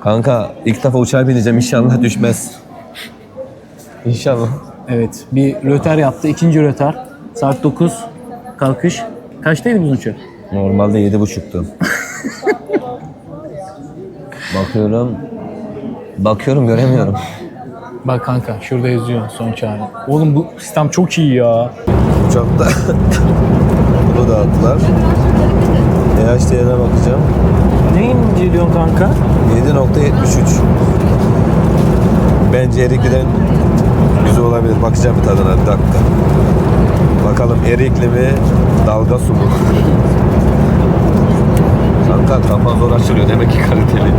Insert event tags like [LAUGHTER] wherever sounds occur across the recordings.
Kanka ilk defa uçağa bineceğim inşallah düşmez. İnşallah. Evet. Bir röter yaptı. ikinci röter. Saat 9. Kalkış. Kaçtaydı bizim uçak? Normalde yedi buçuktu. [LAUGHS] Bakıyorum. Bakıyorum göremiyorum. Bak kanka şurada yazıyor son çağrı. Oğlum bu sistem çok iyi ya. Uçakta [LAUGHS] bunu dağıttılar. EHT'ye bakacağım. Ne inceliyorsun kanka? 7.73 Bence Erikli'den güzel olabilir. Bakacağım bir tadına bir dakika. Bakalım Erikli mi dalga su mu? Kanka kafan zor açılıyor demek ki kaliteli.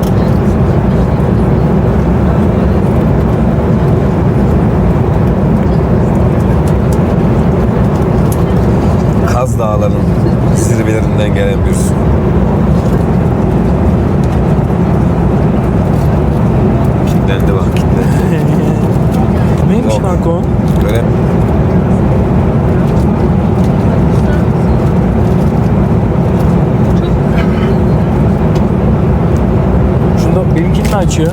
Kaz Dağları'nın zirvelerinden gelen bir su. Neymiş Yok. kanka o? Böyle Şunda benimkini mi açıyor?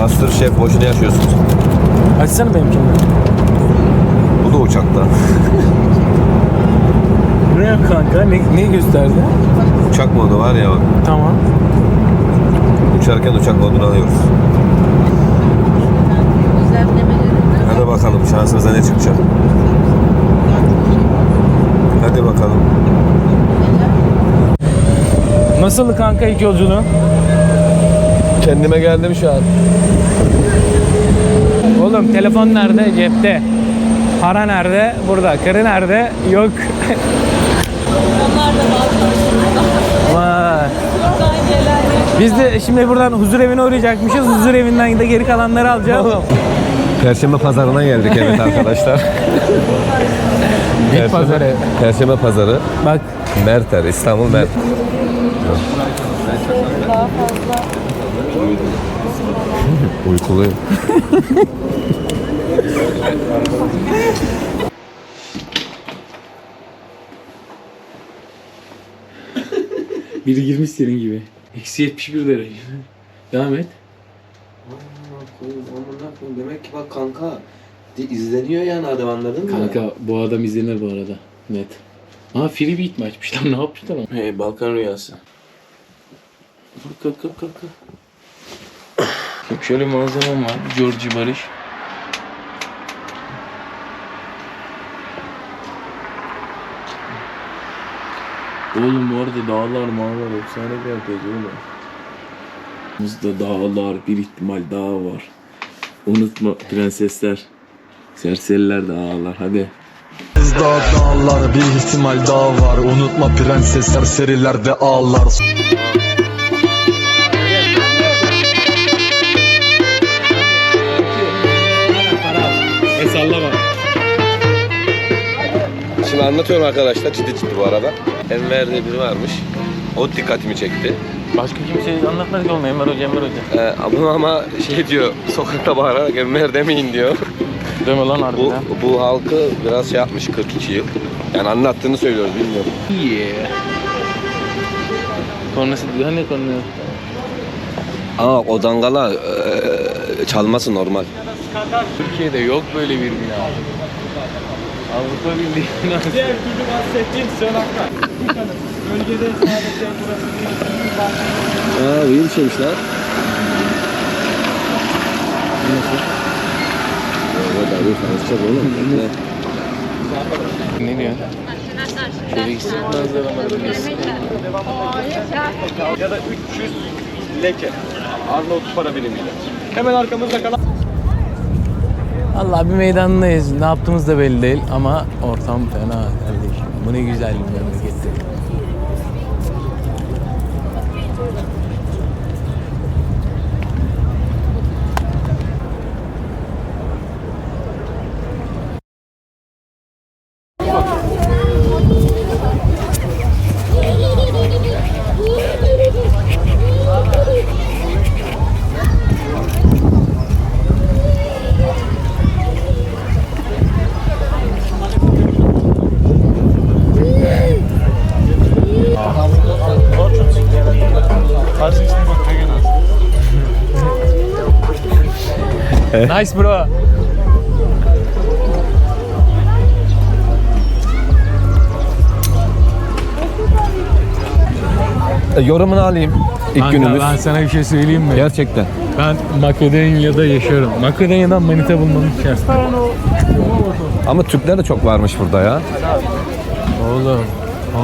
Master Chef boşuna yaşıyorsun. Açsana benimkini. Bu da uçakta. Ne kanka? Ne, ne gösterdi? Uçak modu var ya bak. Tamam. Uçarken uçak modunu alıyoruz. Bakalım şansımıza ne çıkacak. Hadi bakalım. Nasıl kanka ilk yolculuğun? Kendime geldim şu an. Oğlum telefon nerede? Cepte. Para nerede? Burada. Karı nerede? Yok. Vay. Biz de şimdi buradan huzur evine uğrayacakmışız. Huzur evinden de geri kalanları alacağız. Perşembe pazarına geldik evet [LAUGHS] arkadaşlar. Bit pazarı. Perşembe pazarı. Bak Merter, İstanbul Mert. [LAUGHS] Uykuluyum. biri girmiş senin gibi. Eksi 71 derece. Devam et. Demek ki bak kanka izleniyor yani adam anladın Kanka bu adam izlenir bu arada. Net. Aa free beat mi açmışlar? [LAUGHS] Ne yapmışlar ama? Hey Balkan rüyası. Kalk kalk kalk kalk. Bak şöyle malzemem var. George Barış. Oğlum bu arada dağlar mağlar efsane bir yerdeyiz oğlum. Bizde dağlar bir ihtimal dağ var. Unutma prensesler. Serseriler de ağlar hadi. Dağ dağlar bir ihtimal daha var Unutma prensesler serilerde ağlar E sallama. Şimdi anlatıyorum arkadaşlar ciddi ciddi bu arada. Enver diye biri varmış. O dikkatimi çekti. Başka kimse anlatmadık oğlum Enver Hoca Enver Hoca. Ee, ama, ama şey diyor sokakta bağırarak Enver demeyin diyor. Deme lan Bu, harbiden. bu halkı biraz şey yapmış 42 yıl. Yani anlattığını söylüyoruz bilmiyorum. Yeah. Kornası hani korna? Ama o dangala eee, çalması normal. Türkiye'de yok böyle bir bina. Avrupa Birliği binası. Diğer türlü bahsettiğim sığınaklar. Bölgede sadece burası bir bahçe. Aa iyi bir şeymiş lan. Ne diyor? Şöyle gitsin. Ya da 300 leke. Arnavut para birimiyle. Hemen arkamızda kalan Allah bir meydandayız. Ne yaptığımız da belli değil ama ortam fena kardeşim. Bu ne güzel bir memlekette. Nice bro. E, yorumunu alayım. İlk Kanka, günümüz. ben sana bir şey söyleyeyim mi? Gerçekten. Ben Makedonya'da yaşıyorum. Makedonya'dan manita bulmamı istersin. Ama Türkler de çok varmış burada ya. Oğlum.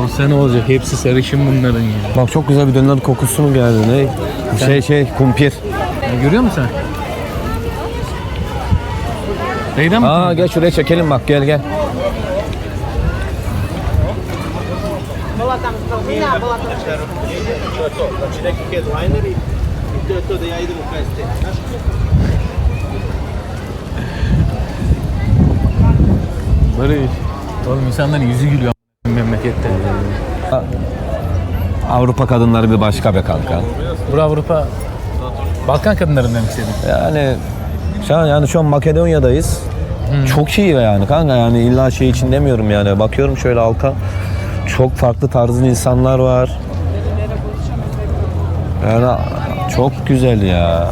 Olsa ne olacak? Hepsi sarışın bunların ya. Bak çok güzel bir döner kokusu mu geldi ne? Şey şey kumpir. ya görüyor musun sen? Neyden mi? Aa gel şuraya çekelim bak gel gel. Barış. Oğlum insanların yüzü gülüyor memlekette. Avrupa kadınları bir başka be kanka. Bura Avrupa. Balkan kadınların demek istedim. Yani şu an yani şu an Makedonya'dayız. Çok iyi yani kanka yani illa şey için demiyorum yani. Bakıyorum şöyle halka çok farklı tarzın insanlar var. Yani çok güzel ya.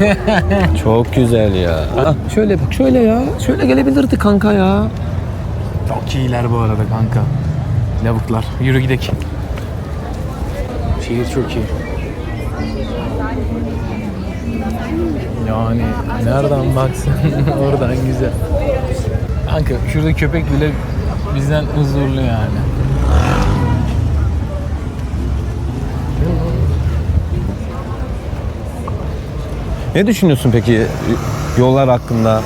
[LAUGHS] çok güzel ya. Şöyle bak şöyle ya. Şöyle gelebilirdi kanka ya. Çok iyiler bu arada kanka. Lavuklar. Yürü gidek. Şehir çok iyi. Yani nereden baksan [LAUGHS] oradan güzel. Kanka şurada köpek bile bizden huzurlu yani. Ne düşünüyorsun peki yollar hakkında?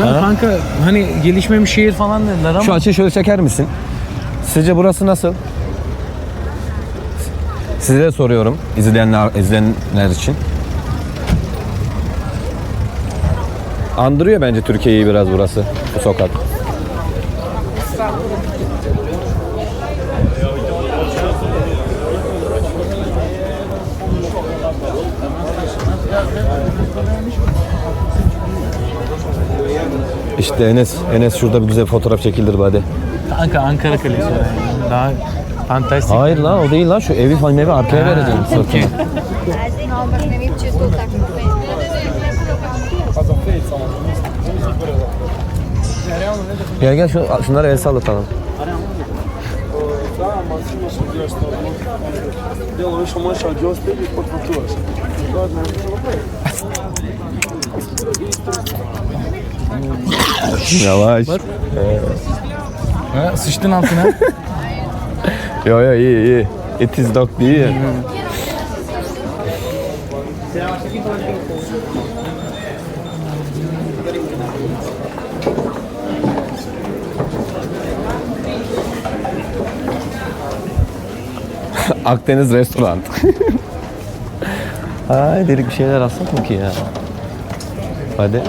Ya Ha? kanka hani gelişmemiş şehir falan dediler ama Şu açıyı şöyle çeker misin? Sizce burası nasıl? Size soruyorum izleyenler, izleyenler için. Andırıyor bence Türkiye'yi biraz burası, bu sokak. İşte Enes, Enes şurada bir güzel fotoğraf çekildir hadi. kanka Ankara Kalesi yani. Daha fantastik. Hayır lan o değil lan şu evi falan evi arkaya vereceğim. ne tako. Gel gel şu, şunlara el sallatalım. Yavaş. Ha, sıçtın altına. [LAUGHS] Yo yo iyi iyi. It is dog değil. [LAUGHS] Akdeniz restoran. Ay dedik bir şeyler alsak mı ki ya? Hadi.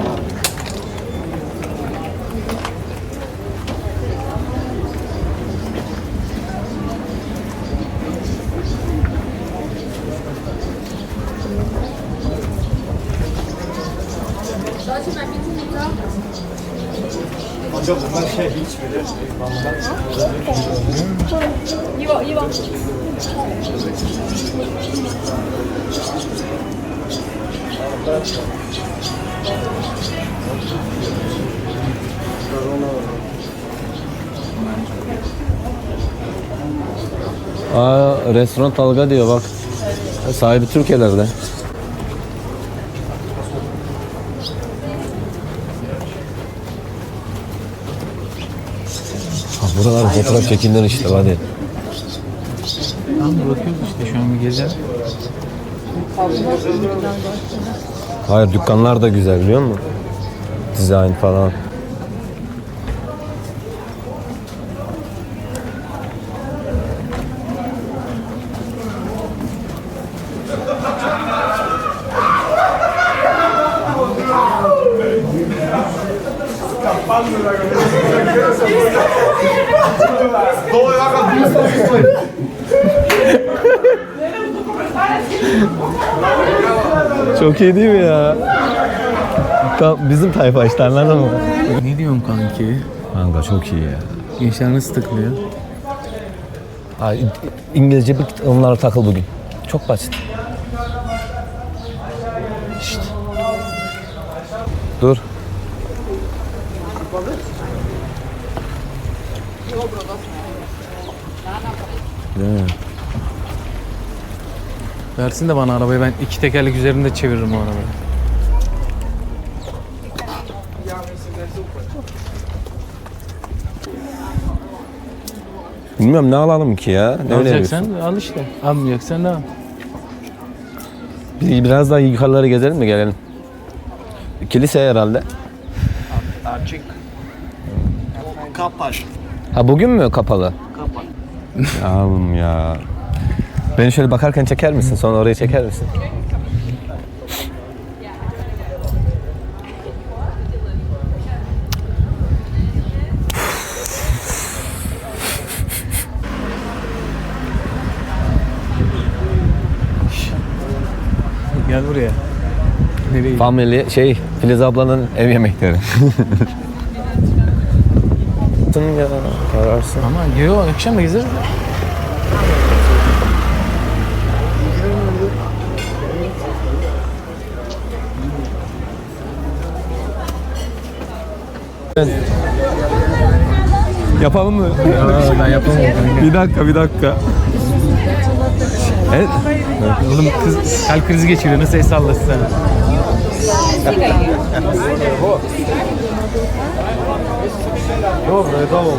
Aa, restoran dalga diyor bak. Sahibi Türkiye'lerde. Ha, buralar fotoğraf çekilir işte hadi. Tamam bakıyoruz işte şu an bir gezer. Hayır dükkanlar da güzel biliyor musun? Dizayn falan. Çok iyi değil mi ya? Tam bizim tayfa işte anladın mı? Ne diyorsun kanki? Kanka çok iyi ya. Gençler nasıl takılıyor? Ay, İngilizce bir onlara takıl bugün. Çok basit. İşte. Dur. Değil mi? Versin de bana arabayı ben iki tekerlek üzerinde çeviririm o arabayı. Bilmiyorum ne alalım ki ya. Ne Alacaksan öneriyorsun? al işte. Almayacaksan ne al. Bir- Biraz daha yukarıları gezelim mi gelelim? Kilise herhalde. Açık. Kapalı. Ha bugün mü kapalı? Kapalı. Yavrum ya. Beni şöyle bakarken çeker misin? Sonra oraya çeker misin? Gel buraya. Nereye? Family şey Filiz ablanın ev yemekleri. [LAUGHS] ya ararsın. Ama yo akşam gezeriz. Yapalım mı? ben yapamam. bir dakika bir dakika. Evet. Oğlum kız kalp krizi geçiriyor. Nasıl el sallasın sana? Yok, tamam.